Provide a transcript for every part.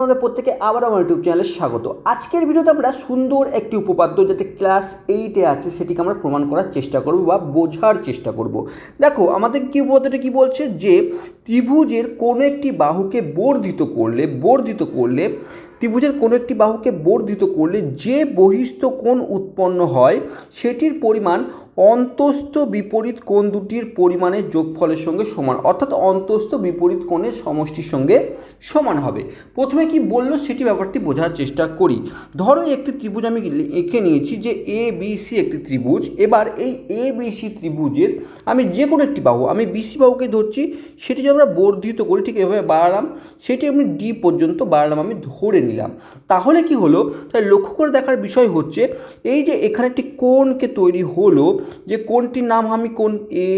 আমাদের প্রত্যেকে আবার আমার ইউটিউব চ্যানেলে স্বাগত। আজকের ভিডিওতে আমরা সুন্দর একটি উপপাদ্য যেটা ক্লাস এইটে আছে, সেটিকে আমরা প্রমাণ করার চেষ্টা করব বা বোঝার চেষ্টা করব। দেখো, আমাদের কি উপপাদ্যটা কি বলছে? যে ত্রিভুজের কোনো একটি বাহুকে বর্ধিত করলে বর্ধিত করলে, ত্রিভুজের কোনো একটি বাহুকে বর্ধিত করলে যে বহিস্থ কোণ উৎপন্ন হয়, সেটির পরিমাণ অন্তস্থ বিপরীত কোণ দুটির পরিমাণের যোগফলের সঙ্গে সমান, অর্থাৎ অন্তস্থ বিপরীত কোণের সমষ্টির সঙ্গে সমান হবে। প্রথমে কি বলল সেটি ব্যাপারটি বোঝার চেষ্টা করি। ধরো একটি ত্রিভুজ আমি এঁকে নিয়েছি যে এ বি সি একটি ত্রিভুজ। এবার এই এ বি সি ত্রিভুজের আমি যে কোনো একটি বাহু, আমি বিসি বাহুকে ধরছি, সেটি যদি আমরা বর্ধিত করি, ঠিক এভাবে বাড়ালাম, সেটি আমি ডি পর্যন্ত বাড়ালাম, আমি ধরে নিলাম। তাহলে কি হলো? তাই লক্ষ্য করে দেখার বিষয় হচ্ছে, এই যে এখানে একটি কোণকে তৈরি হলো যে কোণটির নাম আমি কোন এ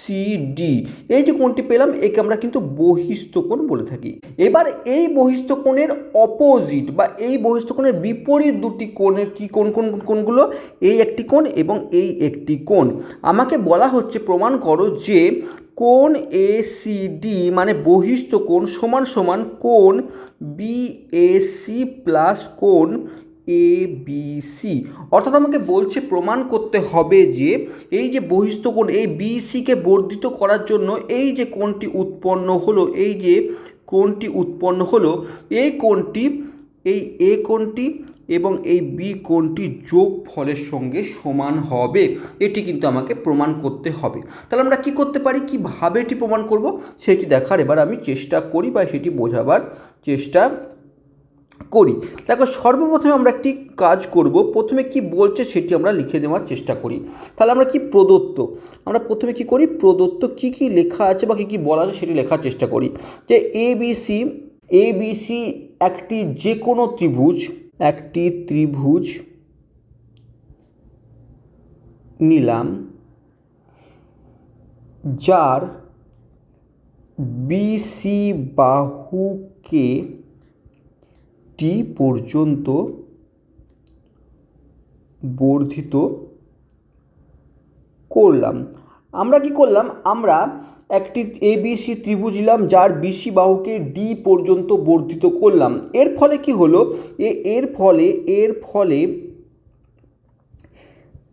সি ডি এই যে কোণটি পেলাম, একে আমরা কিন্তু বহিস্থ কোণ বলে থাকি। এবার এই বহিস্থ কোণের অপোজিট বা এই বহিস্থ কোণের বিপরীত দুটি কোণের কি কোন কোন কোণগুলো? এই একটি কোণ এবং এই একটি কোণ। আমাকে বলা হচ্ছে, প্রমাণ করো যে কোণ এ সি ডি মানে বহিস্থ কোণ সমান সমান কোণ বি এ সি প্লাস কোণ এ বি সি অর্থাৎ আমাকে বলছে প্রমাণ করতে হবে যে এই যে বহিস্থ কোণ, এই বি সিকে বর্ধিত করার জন্য এই যে কোণটি উৎপন্ন হলো, এই যে কোণটি উৎপন্ন হলো, এই কোণটি, এই এ কোণটি এবং এই বি কোণটি যোগ ফলের সঙ্গে সমান হবে। এটি কিন্তু আমাকে প্রমাণ করতে হবে। তাহলে আমরা কি করতে পারি? কীভাবে এটি প্রমাণ করব? সেটি দেখার এবার আমি চেষ্টা করি বা সেটি বোঝাবার চেষ্টা করি। দেখো, সর্বপ্রথমে আমরা একটি কাজ করব। প্রথমে কি বলছে সেটি আমরা লিখে দেওয়ার চেষ্টা করি। তাহলে আমরা কি প্রদত্ত? আমরা প্রথমে কি করি? প্রদত্ত কি কি লেখা আছে বা কী কী বলা আছে সেটি লেখার চেষ্টা করি। যে A B C A B C একটি যে কোনো ত্রিভুজ, একটি ত্রিভুজ নিলাম, যার বিসি বাহুকে টি পর্যন্ত বর্ধিত করলাম। আমরা কি করলাম? আমরা একটি এবিসি ত্রিভুজ নিলাম, যার বিসি বাহুকে ডি পর্যন্ত বর্ধিত করলাম। এর ফলে কি হলো? এ, এর ফলে এর ফলে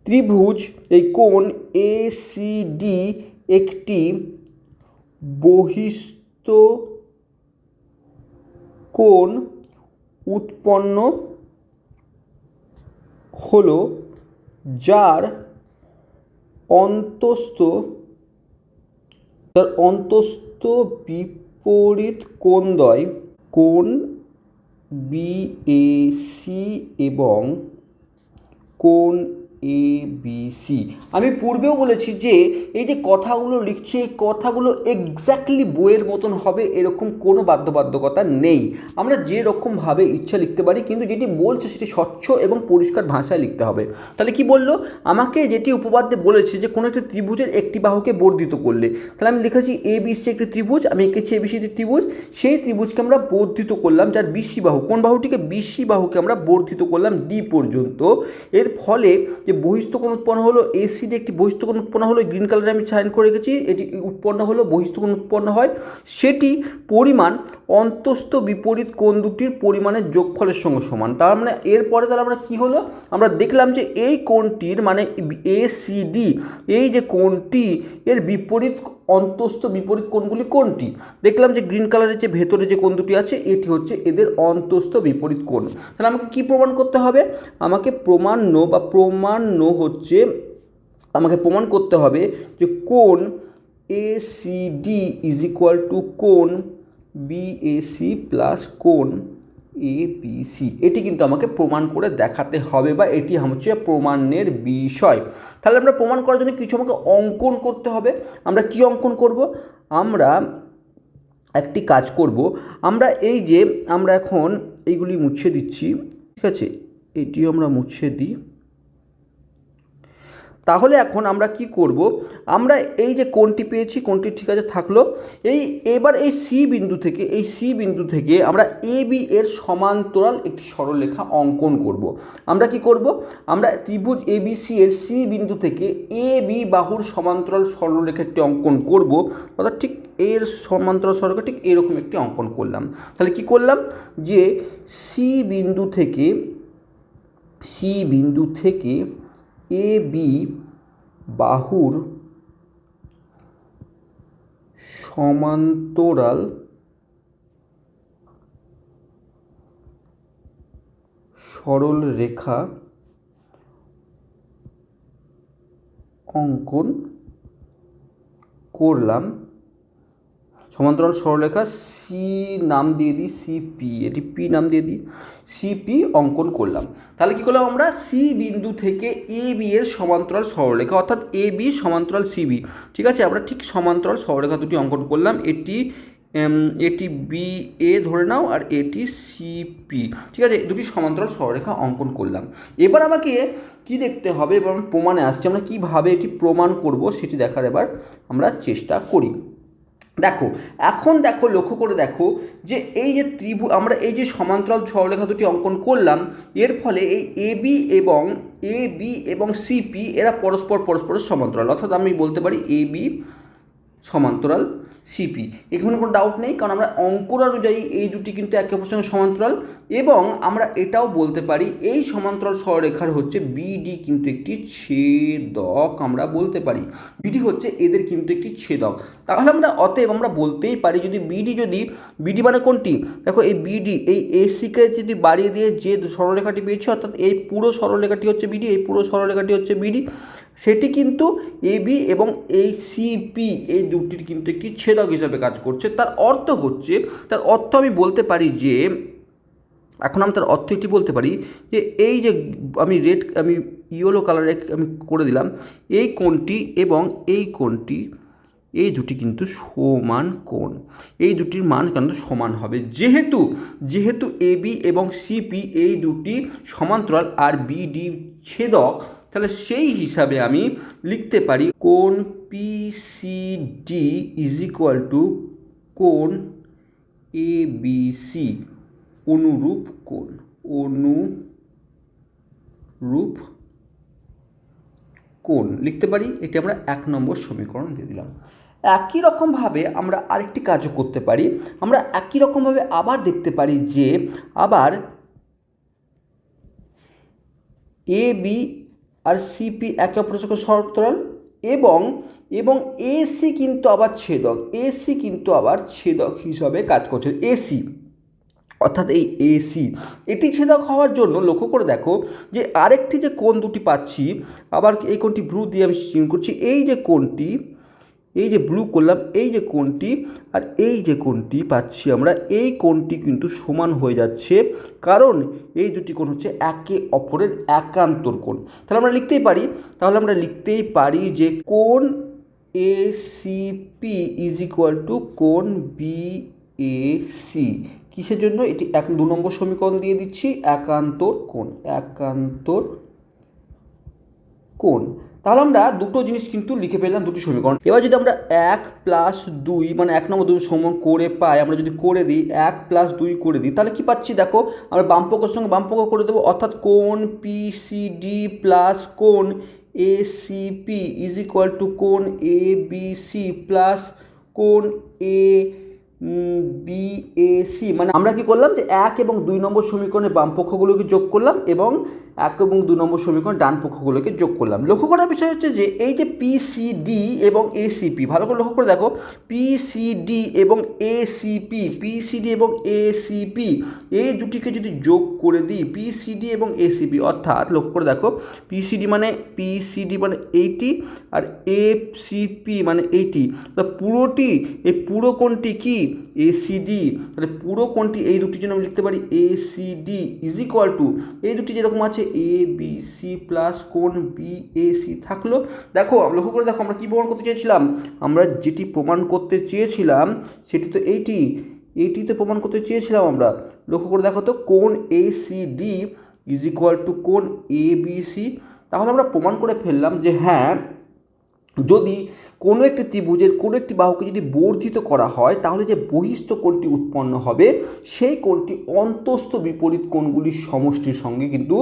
ত্রিভুজ, এই কোণ এ সি ডি একটি বহিস্থ কোণ উৎপন্ন হল যার অন্তস্থ তার অন্তস্থ বিপরীত কোণদ্বয় কোণ বিএসি এবং কোণ এ বি সি আমি পূর্বেও বলেছি যে, এই যে কথাগুলো লিখছি, এই কথাগুলো এক্স্যাক্টলি বইয়ের মতন হবে, এরকম কোনো বাধ্যবাধকতা নেই। আমরা যে রকমভাবে ইচ্ছা লিখতে পারি, কিন্তু যেটি বলছে সেটি স্বচ্ছ এবং পরিষ্কার ভাষায় লিখতে হবে। তাহলে কি বলল? আমাকে যেটি উপপাদ্যে বলেছে যে, কোনো একটি ত্রিভুজের একটি বাহুকে বর্ধিত করলে। তাহলে আমি লিখেছি এ বিসি একটি ত্রিভুজ, আমি এঁকেছি এ বিসি একটি ত্রিভুজ। সেই ত্রিভুজকে আমরা বর্ধিত করলাম, যার বিসি বাহু। কোন বাহুটিকে বিসি বাহুকে আমরা বর্ধিত করলাম ডি পর্যন্ত। এর ফলে যে বহিস্থকোণ উৎপন্ন হলো এসি যে একটি বহিস্থকোণ উৎপন্ন হলো গ্রিন কালারে আমি সাইন করে রেখেছি, এটি উৎপন্ন হলো বহিস্থকোণ উৎপন্ন হয়, সেটি পরিমাণ অন্তস্থ বিপরীত কোণ দুটির পরিমাণের যোগফলের সঙ্গে সমান। তার মানে এরপরে তাহলে আমরা কি হলো? আমরা দেখলাম যে এই কোণটির মানে এসিডি এই যে কোণটি, এর বিপরীত অন্তস্থ বিপরীত কোণগুলি কোনটি? দেখলাম যে গ্রিন কালারের যে ভেতরে যে কোণ দুটি আছে, এটি হচ্ছে এদের অন্তস্থ বিপরীত কোণ। তাহলে আমাকে কি প্রমাণ করতে হবে? আমাকে প্রমাণ্য বা প্রমাণ্য হচ্ছে, আমাকে প্রমাণ করতে হবে যে কোন A C D is equal to কোণ বিএসি প্লাস কোণ এ বি সি এটি কিন্তু আমাকে প্রমাণ করে দেখাতে হবে বা এটি হচ্ছে প্রমাণের বিষয়। তাহলে আমরা প্রমাণ করার জন্য কিছু আমাকে অঙ্কন করতে হবে। আমরা কি অঙ্কন করব? আমরা একটি কাজ করব। আমরা এই যে আমরা এখন এইগুলি মুছে দিচ্ছি। ঠিক আছে? এটিও আমরা মুছে দিই। তাহলে এখন আমরা কি করব? আমরা এই যে কোনটি পেয়েছি কোনটি ঠিক আছে থাকল। এই এবার এই সি বিন্দু থেকে, এই সি বিন্দু থেকে আমরা এ বি এর সমান্তরাল একটি সরলরেখা অঙ্কন করব। আমরা কি করব? আমরা ত্রিভুজ এ বি সি এর সি বিন্দু থেকে এ বি বাহুর সমান্তরাল সরলরেখা একটি অঙ্কন করব। অর্থাৎ ঠিক এর সমান্তরাল সরলরেখা ঠিক এরকম একটি অঙ্কন করলাম। তাহলে কি করলাম? যে সি বিন্দু থেকে, সি বিন্দু থেকে এ বি বাহুর সমান্তরাল সরল রেখা অঙ্কন করলাম। সমান্তরাল সরলরেখা সি নাম দিয়ে দিই সিপি এটি পি নাম দিয়ে দিই সিপি অঙ্কন করলাম। তাহলে কি করলাম আমরা? সি বিন্দু থেকে এ বি এর সমান্তরাল সরলরেখা, অর্থাৎ এ বি সমান্তরাল সিবি ঠিক আছে? আমরা ঠিক সমান্তরাল সরলরেখা দুটি অঙ্কন করলাম। এটি এটি বি এ ধরে নাও আর এটি সিপি ঠিক আছে? দুটি সমান্তরাল সরলরেখা অঙ্কন করলাম। এবার আমাকে কি দেখতে হবে? এবার প্রমাণে আসছি। আমরা কীভাবে এটি প্রমাণ করব সেটি দেখার এবার আমরা চেষ্টা করি। দেখো, এখন দেখো, লক্ষ্য করে দেখো যে এই যে ত্রিভু, আমরা এই যে সমান্তরাল সরলেখা দুটি অঙ্কন করলাম, এর ফলে এই এ বি এবং এ বি এবং সিপি এরা পরস্পর পরস্পরের সমান্তরাল। অর্থাৎ আমি বলতে পারি এ বি সমান্তরাল সিপি এখানে কোনো ডাউট নেই, কারণ আমরা অঙ্কন অনুযায়ী এই দুটি কিন্তু একে অপরের সঙ্গে সমান্তরাল, এবং আমরা এটাও বলতে পারি এই সমান্তরাল সরলরেখার হচ্ছে বিডি কিন্তু একটি ছেদক আমরা বলতে পারি। বিডি হচ্ছে এদের কিন্তু একটি ছেদক। তাহলে আমরা অতএব আমরা বলতেই পারি যদি বিডি যদি বিডি মানে কোনটি? দেখো এই বিডি এই এসিকে যদি বাড়িয়ে দিয়ে যে সরলরেখাটি পেয়েছে, অর্থাৎ এই পুরো সরলরেখাটি হচ্ছে বিডি এই পুরো সরলরেখাটি হচ্ছে বিডি সেটি কিন্তু এবি এবং এই সিপি এই দুটির কিন্তু একটি ছেদক হিসাবে কাজ করছে। তার অর্থ হচ্ছে, তার অর্থ আমি বলতে পারি যে, এখন আমি তার অর্থ এটি বলতে পারি যে, এই যে আমি রেড, আমি ইয়েলো কালারে আমি করে দিলাম, এই কোণটি এবং এই কোণটি, এই দুটি কিন্তু সমান কোণ। এই দুটির মান কিন্তু সমান হবে। যেহেতু যেহেতু এবি এবং সিপি এই দুটি সমান্তরাল আর বিডি ছেদক তাহলে সেই হিসাবে আমি লিখতে পারি কোণ পিসিডি ইজ ইকুয়াল টু কোন এ বি সি অনুরূপ কোণ অনুরূপ কোণ লিখতে পারি? এটি আমরা এক নম্বর সমীকরণ দিয়ে দিলাম। একই রকমভাবে আমরা আরেকটি কাজও করতে পারি। আমরা একই রকমভাবে আবার দেখতে পারি যে আবার এ বি আর সিপি একে অপরের সঙ্গে সমান্তরাল এবং এবং এসি কিন্তু আবার ছেদক এসি কিন্তু আবার ছেদক হিসাবে কাজ করছে এসি অর্থাৎ এই এসি এটি ছেদক হওয়ার জন্য লক্ষ্য করে দেখো যে আরেকটি যে কোণ দুটি পাচ্ছি, আবার এই কোণটি ব্রু দিয়ে আমি চিহ্ন করছি, এই যে কোণটি এই যে ব্লু করলাম, এই যে কোণটি আর এই যে কোণটি পাচ্ছি আমরা, এই কোণটি কিন্তু সমান হয়ে যাচ্ছে। কারণ এই দুটি কোণ হচ্ছে একে অপরের একান্তর কোণ। তাহলে আমরা লিখতেই পারি, তাহলে আমরা লিখতেই পারি যে কোণ A C P is equal to কোণ বি এ সি কিসের জন্য? এটি এক দু নম্বর সমীকরণ দিয়ে দিচ্ছি, একান্তর কোণ একান্তর কোণ। তাহলে আমরা দুটো জিনিস কিন্তু লিখে পেলাম দুটি সমীকরণ। এবার যদি আমরা এক প্লাস দুই মানে এক নম্বর দুই সমান করে পাই, আমরা যদি করে দিই, এক প্লাস দুই করে দিই, তাহলে কি পাচ্ছি দেখো, আমরা বামপক্ষের সঙ্গে বামপক্ষ করে দেবো, অর্থাৎ কোন পি সি ডি প্লাস কোন A C P is equal to কোন এ বি সি প্লাস কোন এ বি এ সি মানে আমরা কি করলাম যে এক এবং দুই নম্বর সমীকরণের বাম পক্ষগুলোকে যোগ করলাম এবং এক এবং দুই নম্বর সমীকরণ ডান পক্ষগুলোকে যোগ করলাম। লক্ষ্য করার বিষয় হচ্ছে যে এই যে পিসিডি এবং এসিপি ভালো করে লক্ষ্য করে দেখো পিসিডি এবং এসিপি পিসিডি এবং এসিপি এই দুটিকে যদি যোগ করে দিই পিসিডি এবং এসিপি অর্থাৎ লক্ষ্য করে দেখো পিসিডি মানে পিসিডি মানে এইটি আর এফসিপি মানে এইটি তা পুরোটি, এই পুরো কোণটি কি? এসিডি তাহলে পুরো কোণটি এই দুটির জন্য আমি লিখতে পারি এসিডি ইজ ইকুয়াল টু এই দুটি যেরকম আছে এ বি সি প্লাস কোণ বি এ সি থাকল। দেখো লক্ষ্য করে দেখো, আমরা কী প্রমাণ করতে চেয়েছিলাম? আমরা যেটি প্রমাণ করতে চেয়েছিলাম, সেটি তো এইটি, এইটিতে প্রমাণ করতে চেয়েছিলাম আমরা। লক্ষ্য করে দেখো তো কোণ A D is equal to কোণ এ বি সি তাহলে আমরা প্রমাণ করে ফেললাম যে হ্যাঁ যদি কোনো একটি ত্রিভুজের কোনো একটি বাহুকে যদি বর্ধিত করা হয়, তাহলে যে বহিস্থ কোণটি উৎপন্ন হবে, সেই কোণটি অন্তস্থ বিপরীত কোণগুলির সমষ্টির সঙ্গে কিন্তু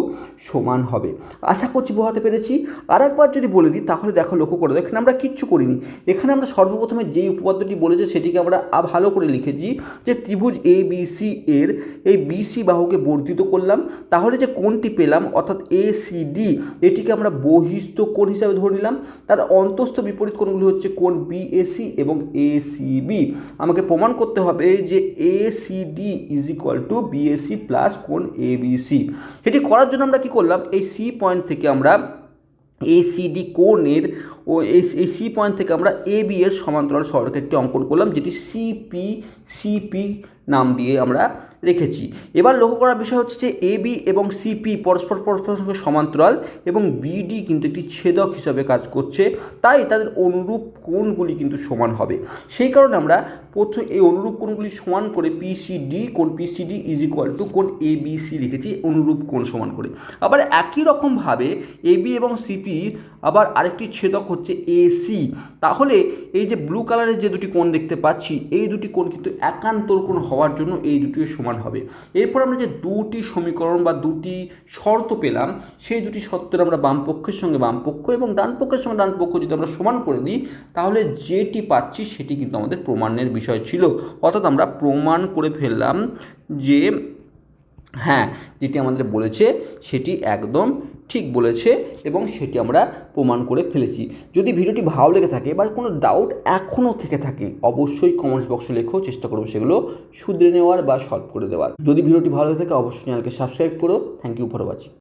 সমান হবে। আশা করছি বোঝাতে পেরেছি। আর একবার যদি বলে দিই, তাহলে দেখো লক্ষ্য করে এখানে আমরা কিচ্ছু করিনি। এখানে আমরা সর্বপ্রথমে যেই উপপাদ্যটি বলেছে, সেটিকে আমরা ভালো করে লিখেছি যে ত্রিভুজ এ বি সি এর এই বিসি বাহুকে বর্ধিত করলাম। তাহলে যে কোণটি পেলাম, অর্থাৎ এ সি ডি এটিকে আমরা বহিস্থ কোণ হিসাবে ধরে নিলাম। তার অন্তস্থ বিপরীত কোণগুলি হচ্ছে কোন বিএসি এবং এসিবি আমাকে প্রমাণ করতে হবে যে A C D is equal to BAC plus কোন এবিসি বিসি সেটি করার জন্য আমরা কি করলাম? এই সি পয়েন্ট থেকে আমরা এসিডি কোণের ও এই সি পয়েন্ট থেকে আমরা এ বি এর সমান্তরাল সড়কে একটি অঙ্কন করলাম, যেটি সিপি সিপি নাম দিয়ে আমরা রেখেছি। এবার লক্ষ্য করার বিষয় হচ্ছে যে এ বি এবং সিপি পরস্পর পরস্পরের সঙ্গে সমান্তরাল এবং বিডি কিন্তু একটি ছেদক হিসাবে কাজ করছে, তাই তাদের অনুরূপ কোণগুলি কিন্তু সমান হবে। সেই কারণে আমরা প্রথম এই অনুরূপ কোণগুলি সমান করে পিসিডি কোণ পিসিডি ইজ ইকুয়াল টু কোণ এ বি সি লিখেছি, অনুরূপ কোণ সমান করে। আবার একই রকমভাবে এ বি এবং সিপি আবার আরেকটি ছেদক হচ্ছে এসি তাহলে এই যে ব্লু কালারের যে দুটি কোণ দেখতে পাচ্ছি, এই দুটি কোণ কিন্তু একান্তর কোণ হওয়ার জন্য এই দুটিও সমান হবে। এরপর আমরা যে দুটি সমীকরণ বা দুটি শর্ত পেলাম, সেই দুটি শর্তের আমরা বাম পক্ষের সঙ্গে বাম পক্ষ এবং ডানপক্ষের সঙ্গে ডান পক্ষ যদি আমরা সমান করে দিই, তাহলে যেটি পাচ্ছি সেটি কিন্তু আমাদের প্রমাণের বিষয় ছিল। অর্থাৎ আমরা প্রমাণ করে ফেললাম যে হ্যাঁ যেটি আমাদের বলেছে সেটি একদম ঠিক বলেছে এবং সেটি আমরা প্রমাণ করে ফেলেছি। যদি ভিডিওটি ভালো লেগে থাকে বা কোনো ডাউট এখনও থেকে থাকে, অবশ্যই কমেন্টস বক্সে লেখো, চেষ্টা করব সেগুলো শুধরে নেওয়ার বা সলভ করে দেওয়ার। যদি ভিডিওটি ভালো লেগে থাকে, অবশ্যই চ্যানেলকে সাবস্ক্রাইব করো। Thank you for watching